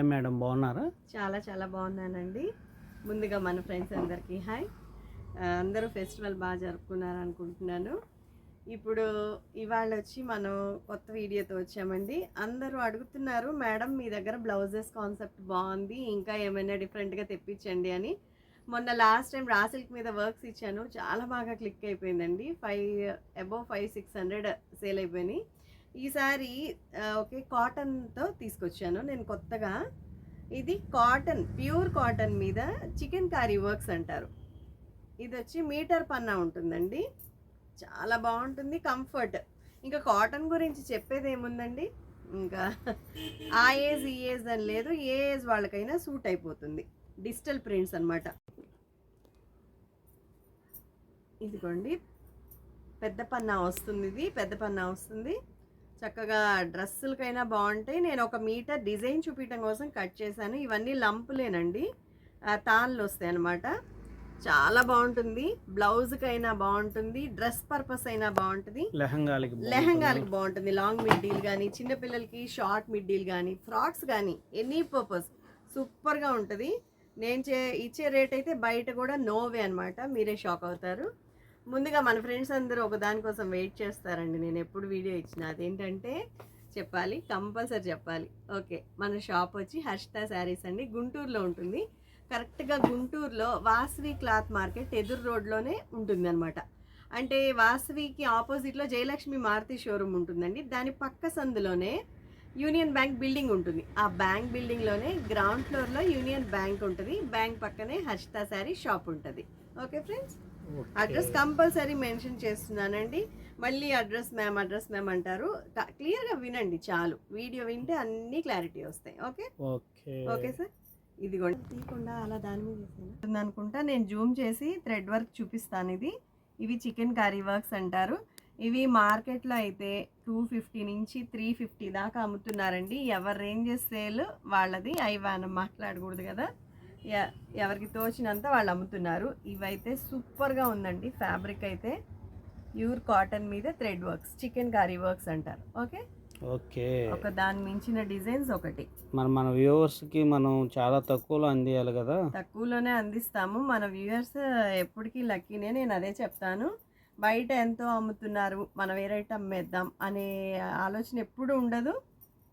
Hi madam బాగున్నారా? చాలా చాలా బాగున్నానండి. ముందుగా మన ఫ్రెండ్స్ అందరికీ హాయ్. అందరూ ఫెస్టివల్ బాగా జరుపుకున్నారు అనుకుంటున్నాను ఇప్పుడు ఇవాళ వచ్చి మనం కొత్త వీడియోతో వచ్చామండి. అందరూ అడుగుతున్నారు మేడం మీ దగ్గర బ్లౌజెస్ కాన్సెప్ట్ బాగుంది ఇంకా ఏమైనా డిఫరెంట్గా తెప్పించండి అని. మొన్న లాస్ట్ టైం రాసిల్క్ మీద వర్క్స్ ఇచ్చాను. చాలా బాగా క్లిక్ అయిపోయిందండి. Five above five six hundred sale అయిపోయినాయి. ఈసారి ఓకే కాటన్తో తీసుకొచ్చాను. నేను కొత్తగా ఇది కాటన్ ప్యూర్ కాటన్ మీద చికెన్ కారీ వర్క్స్ అంటారు. ఇది వచ్చి మీటర్ పన్నా ఉంటుందండి. చాలా బాగుంటుంది కంఫర్ట్. ఇంకా కాటన్ గురించి చెప్పేది ఏముందండి? ఇంకా ఆ ఏజ్ ఈ ఏజ్ అని లేదు ఏ ఏజ్ వాళ్ళకైనా సూట్ అయిపోతుంది. డిజిటల్ ప్రింట్స్ అనమాట ఇదిగోండి పెద్ద పన్నా వస్తుంది ఇది పెద్ద పన్నా వస్తుంది. చక్కగా డ్రెస్సులకైనా బాగుంటాయి. నేను ఒక మీటర్ డిజైన్ చూపించడం కోసం కట్ చేశాను. ఇవన్నీ లంపులేనండి. తాళ్ళు వస్తాయి అనమాట చాలా బాగుంటుంది. బ్లౌజ్కైనా బాగుంటుంది. డ్రెస్ పర్పస్ అయినా బాగుంటుంది. లెహంగాలకి బాగుంటుందా? లెహంగాలకి బాగుంటుంది. లాంగ్ మిడ్డీలు కానీ చిన్నపిల్లలకి షార్ట్ మిడ్డీలు కానీ ఫ్రాక్స్ కానీ ఎనీ పర్పస్ సూపర్గా ఉంటుంది. నేను చే ఇచ్చే రేట్ అయితే బయట కూడా నోవే అనమాట మీరే షాక్ అవుతారు. ముందుగా మన ఫ్రెండ్స్ అందరూ ఒక దానికోసం వెయిట్ చేస్తారండి. నేను ఎప్పుడు వీడియో ఇచ్చిన. అదేంటంటే చెప్పాలి కంపల్సరీ చెప్పాలి. ఓకే మన షాప్ వచ్చి హర్షిత శారీస్ అండి. గుంటూరులో ఉంటుంది. కరెక్ట్గా గుంటూరులో వాసవి క్లాత్ మార్కెట్ ఎదురు రోడ్లోనే ఉంటుంది అనమాట అంటే వాసవికి ఆపోజిట్లో జయలక్ష్మి మారుతి షోరూమ్ ఉంటుందండి. దాని పక్క సందులోనే యూనియన్ బ్యాంక్ బిల్డింగ్ ఉంటుంది. ఆ బ్యాంక్ బిల్డింగ్లోనే గ్రౌండ్ ఫ్లోర్లో యూనియన్ బ్యాంక్ ఉంటుంది. బ్యాంక్ పక్కనే హర్షిత శారీ షాప్ ఉంటుంది. Okay friends? Address compulsory mention చేస్తున్నానండి. మళ్ళీ అడ్రస్ మ్యామ్ అడ్రస్ మ్యామ్ అంటారు. క్లియర్గా వినండి చాలు. వీడియో వింటే అన్ని క్లారిటీ వస్తాయి. ఓకే ఓకే సార్ ఇదిగోండి. తీయకుండా అలా దాని మీద అనుకుంటా నేను జూమ్ చేసి థ్రెడ్ వర్క్ చూపిస్తాను ఇది. ఇవి చికెన్ కర్రీ వర్క్స్ అంటారు. ఇవి మార్కెట్లో అయితే టూ ఫిఫ్టీ నుంచి త్రీ ఫిఫ్టీ దాకా అమ్ముతున్నారండి. ఎవరి రేంజెస్ సేల్ వాళ్ళది? అవి మనం మాట్లాడకూడదు కదా. ఎవరికి తోచినంత వాళ్ళు అమ్ముతున్నారు. ఇవైతే సూపర్గా ఉందండి. ఫ్యాబ్రిక్ అయితే ప్యూర్ కాటన్ మీద thread works chicken curry works అంటారు. ఓకే? ఓకే. ఒక దాని మించిన డిజైన్స్ ఒకటి. మన మన వ్యూవర్స్కి మనం చాలా తక్కువలో అందియాలి కదా? తక్కువలోనే అందిస్తాము. మన వ్యూయర్స్ ఎప్పటికీ లక్కీనే నేను అదే చెప్తాను. బయట ఎంతో అమ్ముతున్నారు మనం ఏ రేట్ అమ్మేద్దాం అనే ఆలోచన ఎప్పుడు ఉండదు.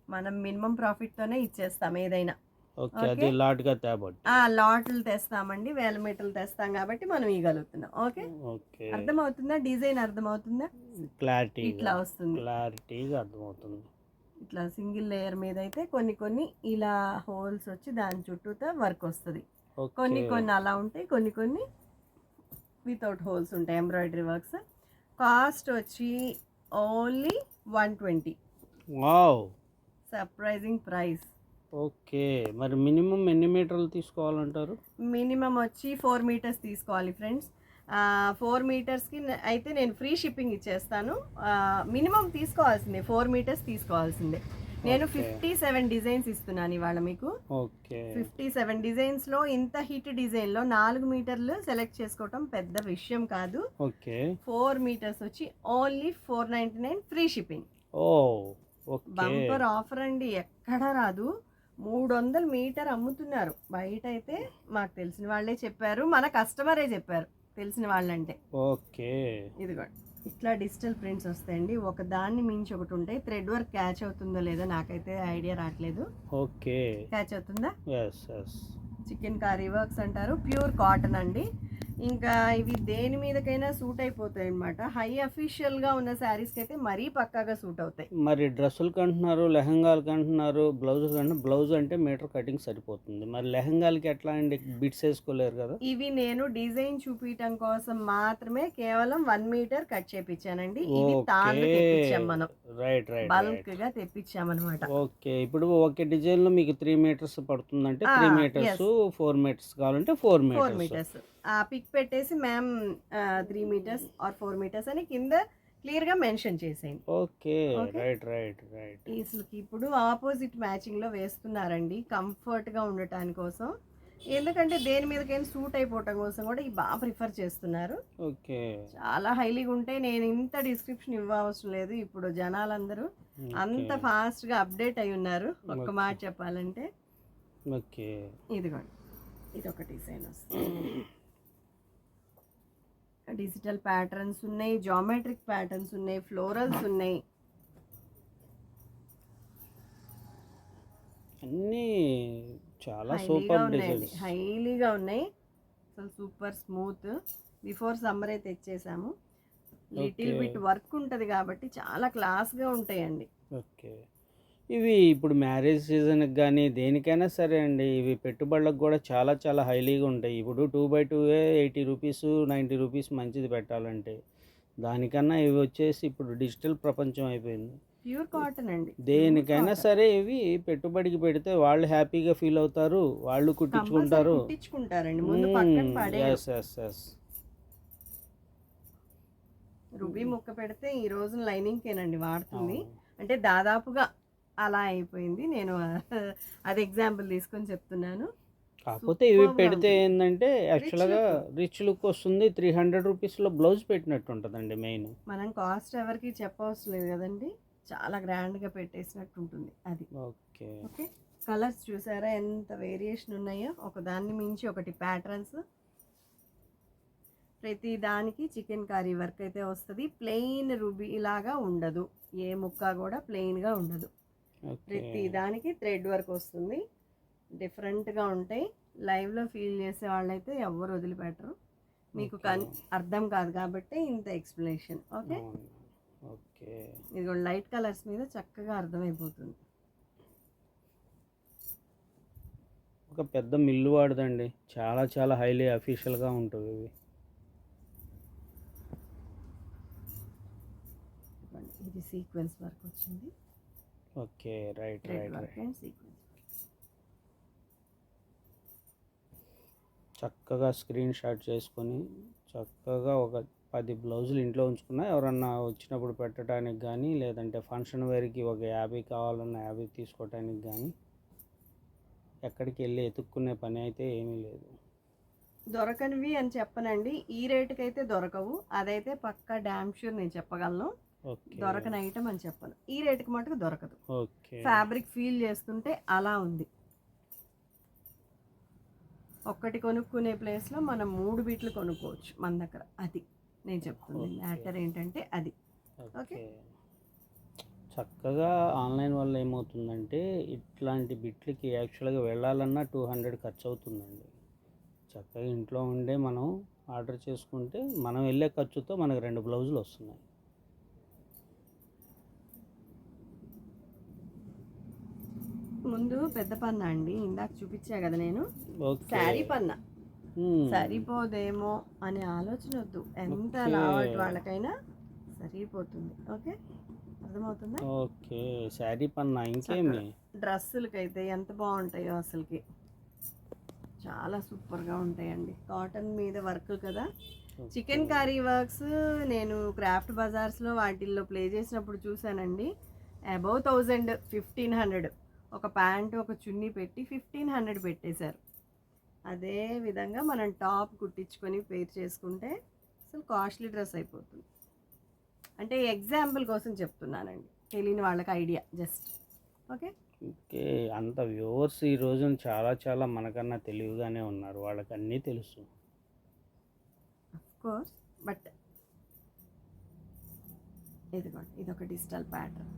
మనం మినిమం ప్రాఫిట్తోనే ఇచ్చేస్తాం ఏదైనా. ఓకే అది. లాట్గా తేబట్టి. ఆ లాట్లు తెస్తామండి వేల మీటర్లు తెస్తాం కాబట్టి మనం ఇవ్వగలుగుతున్నాం ఓకే? ఓకే. అర్థమవుతుందా? డిజైన్ అర్థమవుతుందా? క్లారిటీ ఇట్లా వస్తుంది. క్లారిటీగా అర్థమవుతుంది. ఇట్లా సింగిల్ లేయర్ మీద అయితే కొన్ని కొన్ని ఇలా హోల్స్ వచ్చి దాని చుట్టూతో వర్క్ వస్తుంది. కొన్ని కొన్ని అలా ఉంటాయి కొన్ని కొన్ని వితౌట్ హోల్స్ ఉంటాయి ఎంబ్రాయిడరీ వర్క్స్. కాస్ట్ వచ్చి only one twenty. Surprising price. Okay. మరి మినిమం ఎన్ని మీటర్లు తీసుకోవాలంటారు? మినిమం వచ్చి ఫోర్ మీటర్స్ తీసుకోవాలి ఫ్రెండ్స్. ఫోర్ మీటర్స్కి అయితే నేను ఫ్రీ షిప్పింగ్ ఇచ్చేస్తాను. మినిమం తీసుకోవాల్సిందే. ఫోర్ మీటర్స్ తీసుకోవాల్సిందే. నేను. ఫిఫ్టీ సెవెన్ డిజైన్స్ ఇస్తున్నాను ఇవాళ మీకు. ఓకే. ఫిఫ్టీ సెవెన్ డిజైన్స్లో ఇంత హిట్ డిజైన్లో నాలుగు మీటర్లు సెలెక్ట్ చేసుకోవటం పెద్ద విషయం కాదు. ఓకే. ఫోర్ మీటర్స్ వచ్చి only four ninety nine free shipping. Oh okay. Bumper offer అండి. ఎక్కడ రాదు. మూడు వందల మీటర్ అమ్ముతున్నారు. బయట అయితే మాకు తెలిసిన వాళ్ళే చెప్పారు. మన కస్టమరే చెప్పారు. తెలిసిన వాళ్ళంటే. ఓకే. ఇదిగోండి ఇట్లా డిజిటల్ ప్రింట్స్ వస్తాయండి. ఒక దాన్ని మించి ఒకటి ఉంటాయి. థ్రెడ్ వర్క్ క్యాచ్ అవుతుందో లేదో నాకైతే ఐడియా రావట్లేదు. ఓకే. క్యాచ్ అవుతుందా? చికెన్ కర్రీ వర్క్స్ అంటారు. ప్యూర్ కాటన్ అండి. ఇంకా ఇవి దేని మీదకైనా సూట్ అయిపోతాయి అనమాట హై అఫీషియల్గా ఉన్న శారీస్కి అయితే మరీ పక్కాగా సూట్ అవుతాయి. మరి డ్రెస్సులకి అంటున్నారు లెహంగాలకి అంటున్నారు బ్లౌజ్ అంటే బ్లౌజ్ అంటే మీటర్ కటింగ్ సరిపోతుంది. మరి లెహంగాలకి ఎట్లా అండి? బిట్స్ వేసుకోలేరు కదా? ఇవి నేను డిజైన్ చూపించడం కోసం మాత్రమే కేవలం వన్ మీటర్ కట్ చేపించానండి ఇవి తాళ్ళు ఓకే తెప్పించాం మనం. రైట్ రైట్ బల్క్గా తెప్పించామన్నమాట ఓకే. ఇప్పుడు ఒకే డిజైన్లో మీకు త్రీ మీటర్స్ పడుతుందంటే త్రీ మీటర్స్. ఫోర్ మీటర్స్ కావాలంటే ఫోర్ ఫోర్ మీటర్స్. పిక్ పెట్టేసి ma'am three metres or four metres అని కింద క్లియర్గా మెన్షన్ చేసేయండి. ఓకే. రైట్ రైట్ రైట్ అసలుకి ఇప్పుడు ఆపోజిట్ మ్యాచింగ్లో వేస్తున్నారండి కంఫర్ట్గా ఉండటాని కోసం. ఎందుకంటే దేని మీదకైనా సూట్ అయిపోవటం కోసం కూడా ఇవి బాగా ప్రిఫర్ చేస్తున్నారు. ఓకే. చాలా హైలీగా ఉంటే నేను ఇంత డిస్క్రిప్షన్ ఇవ్వవసరం లేదు ఇప్పుడు జనాలందరూ అంత ఫాస్ట్గా అప్డేట్ అయి ఉన్నారు ఒక్క. మాట చెప్పాలంటే. ఓకే. ఇదిగోండి ఇది ఒక డిజైన్ వస్తుంది. డిజిటల్ ప్యాటర్న్స్ ఉన్నాయి జామెట్రిక్ ప్యాటర్న్స్ ఉన్నాయి ఫ్లోరల్స్ ఉన్నాయి. అన్నీ చాలా హైలీగా సూపర్ డిజైన్స్. హైలీగా ఉన్నాయి. అసలు సూపర్ స్మూత్. బిఫోర్ సమ్మర్ అయితే తెచ్చేసాము. లిటిల్. బిట్ వర్క్ ఉంటుంది కాబట్టి చాలా క్లాస్గా ఉంటాయండి. ఓకే. ఇవి ఇప్పుడు మ్యారేజ్ సీజన్కి కానీ దేనికైనా సరే అండి. ఇవి పెట్టుబడులకు కూడా చాలా చాలా హైలీగా ఉంటాయి. ఇప్పుడు two by two eighty rupees ninety rupees మంచిది పెట్టాలంటే. దానికన్నా ఇవి వచ్చేసి ఇప్పుడు డిజిటల్ ప్రపంచం అయిపోయింది. ప్యూర్ కాటన్ అండి. దేనికైనా. సరే ఇవి పెట్టుబడికి పెడితే వాళ్ళు హ్యాపీగా ఫీల్ అవుతారు. వాళ్ళు కుట్టించుకుంటారు. ఎస్ ఎస్ ఎస్ రుబీ ముక్క పెడితే ఈ రోజు లైనింగ్కేనండి వాడుతుంది. అంటే దాదాపుగా అలా అయిపోయింది. నేను అది ఎగ్జాంపుల్ తీసుకొని చెప్తున్నాను. కాకపోతే ఇవి పెడితే. ఏంటంటే యాక్చువల్గా. రిచ్ లుక్ వస్తుంది త్రీ హండ్రెడ్ రూపీస్లో బ్లౌజ్ పెట్టినట్టు ఉంటుందండి మెయిన్. మనం కాస్ట్ ఎవరికి చెప్పవసరం లేదు కదండి. చాలా గ్రాండ్గా పెట్టేసినట్టు ఉంటుంది అది. ఓకే. ఓకే? కలర్స్ చూసారా ఎంత వేరియేషన్ ఉన్నాయో? ఒక దాన్ని మించి ఒకటి ప్యాటర్న్స్. ప్రతి దానికి చికెన్ కర్రీ వర్క్ అయితే వస్తుంది. ప్లెయిన్ రుబీ లాగా ఉండదు. ఏ ముక్క కూడా ప్లెయిన్గా ఉండదు. ప్రతి దానికి థ్రెడ్ వర్క్ వస్తుంది. డిఫరెంట్గా ఉంటాయి. లైవ్లో ఫీల్ చేసే వాళ్ళైతే ఎవరు వదిలిపెట్టరు. మీకు కన్ అర్థం కాదు కాబట్టి ఇంత ఎక్స్ప్లెనేషన్. ఓకే? ఓకే. ఇది కూడా లైట్ కలర్స్ మీద చక్కగా అర్థమైపోతుంది. ఒక పెద్ద మిల్లు వాడదండి. చాలా చాలా హైలీ అఫీషియల్గా ఉంటుంది ఇవి ఇది సీక్వెన్స్ వర్క్ వచ్చింది. ఓకే. రైట్ రైట్ చక్కగా స్క్రీన్ షాట్ చేసుకొని చక్కగా ఒక పది బ్లౌజులు ఇంట్లో ఉంచుకున్నా ఎవరన్నా వచ్చినప్పుడు పెట్టడానికి కానీ లేదంటే ఫంక్షన్ వేర్కి ఒక యాభై కావాలన్నా యాభై తీసుకోవటానికి కానీ ఎక్కడికి వెళ్ళి ఎతుక్కునే పని అయితే ఏమీ లేదు. దొరకనివి అని చెప్పనండి. ఈ రేటుకి అయితే దొరకవు. అదైతే పక్కా డ్యామ్ షూర్ నేను చెప్పగలను. దొరకని ఐటమ్ అని చెప్పను ఈ రేటుకి మటుకు దొరకదు. ఓకే. ఫ్యాబ్రిక్ ఫీల్ చేస్తుంటే అలా ఉంది. ఒక్కటి కొనుక్కునే ప్లేస్లో మనం మూడు బిట్లు కొనుక్కోవచ్చు మన దగ్గర. అది నేను చెప్తుంది. మ్యాటర్ ఏంటంటే అది. ఓకే? చక్కగా ఆన్లైన్ వల్ల ఏమవుతుందంటే ఇట్లాంటి బిట్లకి యాక్చువల్గా వెళ్ళాలన్నా టూ హండ్రెడ్ ఖర్చు అవుతుందండి చక్కగా ఇంట్లో ఉండే మనం ఆర్డర్ చేసుకుంటే మనం వెళ్ళే ఖర్చుతో మనకు రెండు బ్లౌజులు వస్తున్నాయి. ముందు పెద్ద పన్న అండి. ఇందాక చూపించా కదా నేను. శారీ పన్న. సరిపోదేమో అనే ఆలోచన వద్దు. ఎంత. లావటి వాళ్ళకైనా సరిపోతుంది. ఓకే? అర్థమవుతుందా? ఓకే. శారీ పన్నా ఇంకేమి? డ్రెస్సులకైతే ఎంత బాగుంటాయో అసలుకి. చాలా సూపర్గా ఉంటాయండి. కాటన్ మీద వర్క్ కదా. చికెన్ కర్రీ వర్క్స్ నేను క్రాఫ్ట్ బజార్స్లో వాటిల్లో ప్లే చేసినప్పుడు చూశానండి. Above thousand fifteen hundred. ఒక ప్యాంట్ ఒక చున్నీ పెట్టి ఫిఫ్టీన్ హండ్రెడ్ పెట్టేశారు. అదే విధంగా మనం టాప్ కుట్టించుకొని పేర్ చేసుకుంటే అసలు కాస్ట్లీ డ్రెస్ అయిపోతుంది. అంటే ఎగ్జాంపుల్ కోసం చెప్తున్నానండి. తెలియని వాళ్ళకి ఐడియా జస్ట్. ఓకే? ఓకే అంత వ్యూవర్స్ ఈ రోజున చాలా చాలా మనకన్నా తెలివిగానే ఉన్నారు. వాళ్ళకి అన్నీ తెలుసు కోర్స్ బట్ ఇదిగోండి ఇదొక డిజిటల్ ప్యాటర్న్.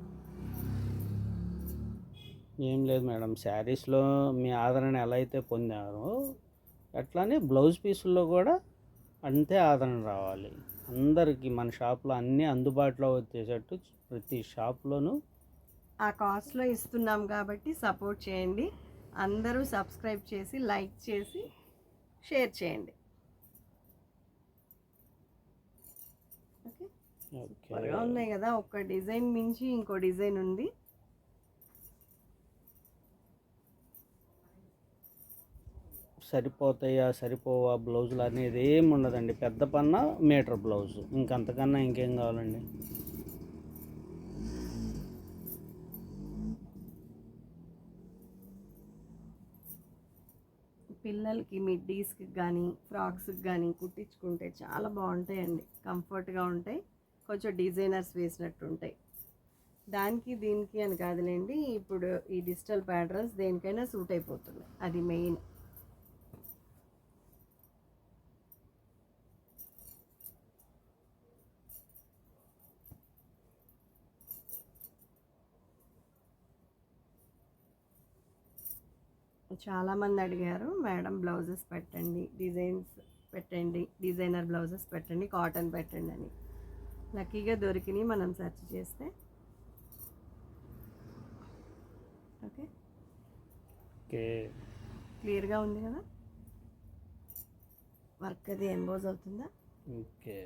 ఏం లేదు మేడం. శారీస్లో మీ ఆదరణ ఎలా అయితే పొందారో అట్లానే బ్లౌజ్ పీసుల్లో కూడా అంతే ఆదరణ రావాలి. అందరికీ మన షాప్లో అన్నీ అందుబాటులో వచ్చేటట్టు ప్రతి షాప్లోనూ ఆ కాస్ట్లో ఇస్తున్నాం కాబట్టి సపోర్ట్ చేయండి. అందరూ సబ్స్క్రైబ్ చేసి లైక్ చేసి షేర్ చేయండి. ఓకే? ఉన్నాయి కదా. ఒక డిజైన్ మించి ఇంకో డిజైన్ ఉంది. సరిపోతాయా సరిపోవా బ్లౌజులు అనేది ఏమి ఉండదండి. పెద్ద పన్న మీటర్ బ్లౌజ్. ఇంకంతకన్నా ఇంకేం కావాలండి? పిల్లలకి మిడ్డీస్కి కానీ ఫ్రాక్స్కి కానీ కుట్టించుకుంటే చాలా బాగుంటాయండి. కంఫర్ట్గా ఉంటాయి. కొంచెం డిజైనర్స్ వేసినట్టు ఉంటాయి. దానికి దీనికి అని కాదులేండి. ఇప్పుడు ఈ డిజిటల్ ప్యాటర్న్స్ దేనికైనా సూట్ అయిపోతుంది అది మెయిన్. చాలామంది అడిగారు మేడం బ్లౌజెస్ పెట్టండి డిజైన్స్ పెట్టండి డిజైనర్ బ్లౌజెస్ పెట్టండి కాటన్ పెట్టండి అని. లక్కీగా దొరికినాయి మనం సెర్చ్ చేస్తే. ఓకే. ఓకే. క్లియర్గా ఉంది కదా? వర్క్ అది ఎంబోజ్ అవుతుందా? ఓకే.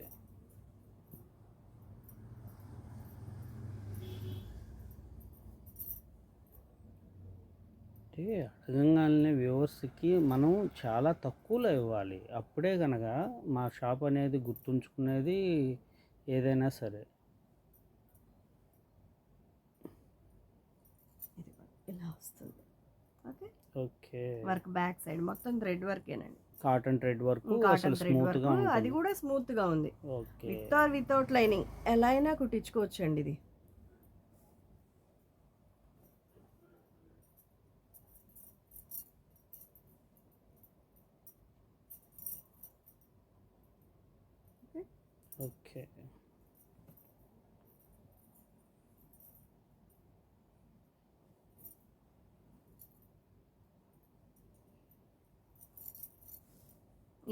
అంటే అడగంగానే వ్యూవర్స్కి మనం చాలా తక్కువలో ఇవ్వాలి. అప్పుడే కనుక మా షాప్ అనేది గుర్తుంచుకునేది ఏదైనా సరే. ఇలా వస్తుంది. Okay? Okay. Work back side మొత్తం thread వర్కేనండి. Cotton thread work cotton thread work. అది కూడా స్మూత్గా ఉంది. Okay. With or without lining ఎలా అయినా కుట్టించుకోవచ్చు అండి ఇది.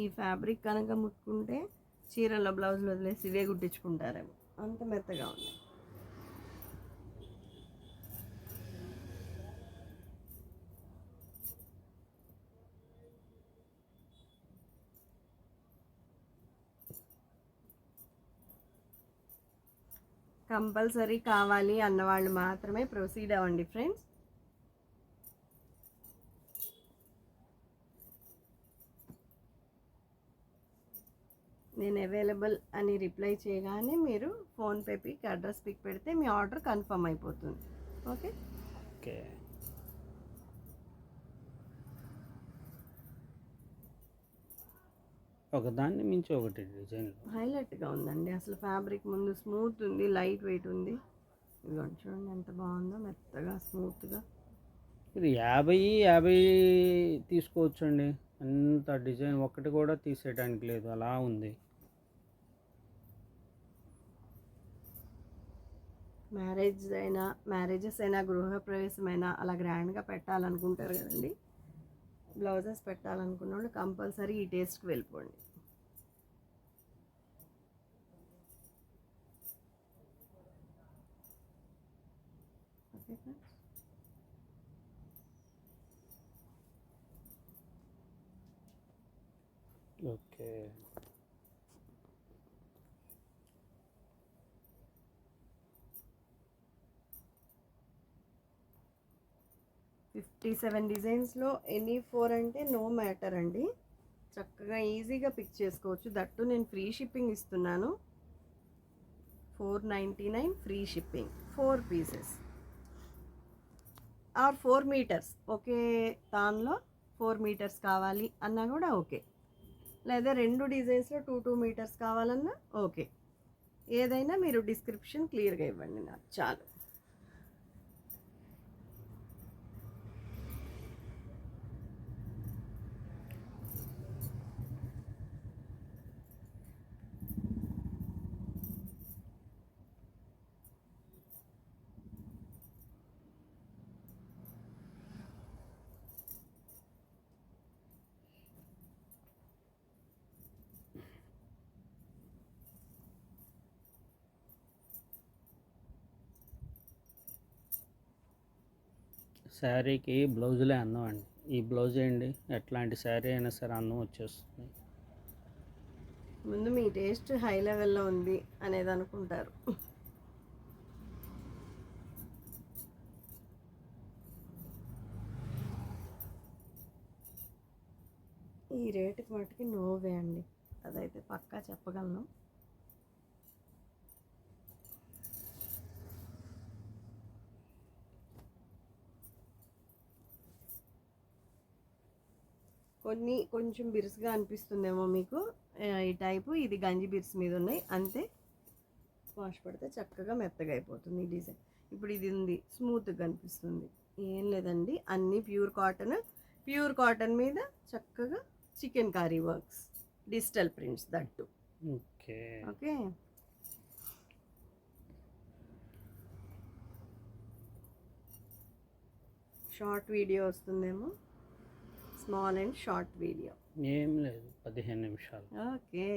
ఈ ఫ్యాబ్రిక్ కనుక ముట్టుకుంటే చీరల బ్లౌజులు వదిలేసి ఇవే కుట్టించుకుంటారేమో. అంత మెత్తగా ఉంది. కంపల్సరీ కావాలి అన్నవాళ్ళు మాత్రమే ప్రొసీడ్ అవ్వండి ఫ్రెండ్స్ నేను అవైలబుల్ అని రిప్లై చేయగానే మీరు ఫోన్పే పిక్ అడ్రస్ పిక్ పెడితే మీ ఆర్డర్ కన్ఫర్మ్ అయిపోతుంది. ఓకే ఓకే ఒకదాన్ని మించి ఒకటి డిజైన్లు హైలైట్గా ఉందండి. అసలు ఫ్యాబ్రిక్ ముందు స్మూత్ ఉంది లైట్ వెయిట్ ఉంది. ఇదిగోండి చూడండి ఎంత బాగుందో మెత్తగా స్మూత్గా ఇది యాభై యాభై తీసుకోవచ్చండి. అంత డిజైన్ ఒక్కటి కూడా తీసేయడానికి లేదు. అలా ఉంది. మ్యారేజ్ అయినా మ్యారేజెస్ అయినా గృహప్రవేశమైనా అలా గ్రాండ్గా పెట్టాలనుకుంటారు కదండి. బ్లౌజెస్ పెట్టాలనుకున్న వాళ్ళు కంపల్సరీ ఈ టేస్ట్కి వెళ్ళిపోండి. ఓకే. ఫిఫ్టీ సెవెన్ డిజైన్స్లో ఎనీ ఫోర్ అంటే నో మ్యాటర్ అండి. చక్కగా ఈజీగా పిక్ చేసుకోవచ్చు. దట్టు నేను ఫ్రీ షిప్పింగ్ ఇస్తున్నాను. Four ninety nine free shipping four pieces or four metres ఒకే దానిలో ఫోర్ మీటర్స్ కావాలి అన్నా కూడా ఓకే లేదా రెండు డిజైన్స్లో టూ టూ మీటర్స్ కావాలన్నా ఓకే ఏదైనా మీరు డిస్క్రిప్షన్ క్లియర్గా ఇవ్వండి నాకు. చాలు. శారీకి బ్లౌజులే అందం అండి. ఈ బ్లౌజ్ ఏంటి? ఎట్లాంటి శారీ అయినా సరే అందం వచ్చేస్తుంది. ముందు మీ టేస్ట్ హై లెవెల్లో ఉంది అనేది అనుకుంటారు. ఈ రేటుకి మటుకి నోవే అండి. అదైతే పక్కా చెప్పగలను. కొన్ని కొంచెం బిరుసుగా అనిపిస్తుందేమో మీకు. ఈ టైపు ఇది గంజి బిర్స్ మీద ఉన్నాయి. అంతే. వాష్ పడితే చక్కగా మెత్తగా అయిపోతుంది ఈ డిజైన్. ఇప్పుడు ఇది ఉంది. స్మూత్గా కనిపిస్తుంది. ఏం లేదండి. అన్నీ ప్యూర్ కాటన్. ప్యూర్ కాటన్ మీద చక్కగా chikankari works. Digital prints that. Okay. Okay? Short video వస్తుందేమో. Small and short video. ఏం లేదు పదిహేను నిమిషాలు. ఓకే.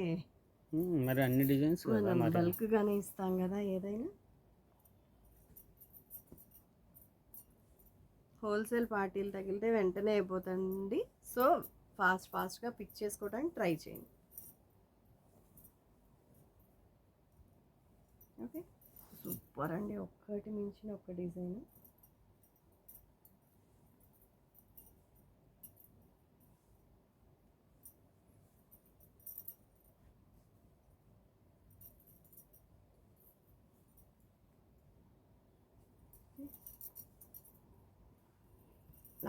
మరి అన్ని డిజైన్స్ మనం బల్క్గానే ఇస్తాం కదా ఏదైనా? హోల్సేల్ పార్టీలు తగిలితే వెంటనే అయిపోతుంది సో ఫాస్ట్ ఫాస్ట్గా పిక్ చేసుకోవడానికి ట్రై చేయండి. ఓకే. సూపర్ అండి ఒక్కటి మించిన ఒక్క design.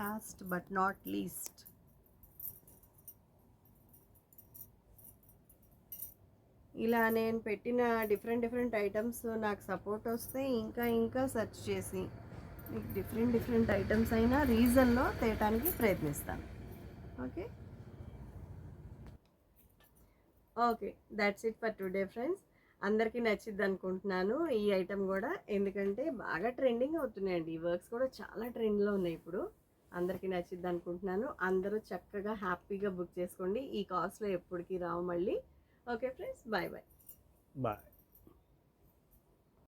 Last but not least ఇలా నేను పెట్టిన డిఫరెంట్ డిఫరెంట్ ఐటమ్స్ నాకు సపోర్ట్ వస్తే ఇంకా ఇంకా సెర్చ్ చేసి మీకు డిఫరెంట్ డిఫరెంట్ ఐటమ్స్ అయినా రీజన్లో తేయటానికి ప్రయత్నిస్తాను. Okay okay that's it for today friends అందరికీ నచ్చిద్ది అనుకుంటున్నాను. ఈ ఐటమ్ కూడా ఎందుకంటే బాగా ట్రెండింగ్ అవుతున్నాయండి. ఈ వర్క్స్ కూడా చాలా ట్రెండ్లో ఉన్నాయి ఇప్పుడు. అందరికీ నచ్చిద్ది అనుకుంటున్నాను. అందరూ చక్కగా హ్యాపీగా బుక్ చేసుకోండి. ఈ కాస్ట్లో ఎప్పటికీ రావు మళ్ళీ. Okay friends bye bye bye.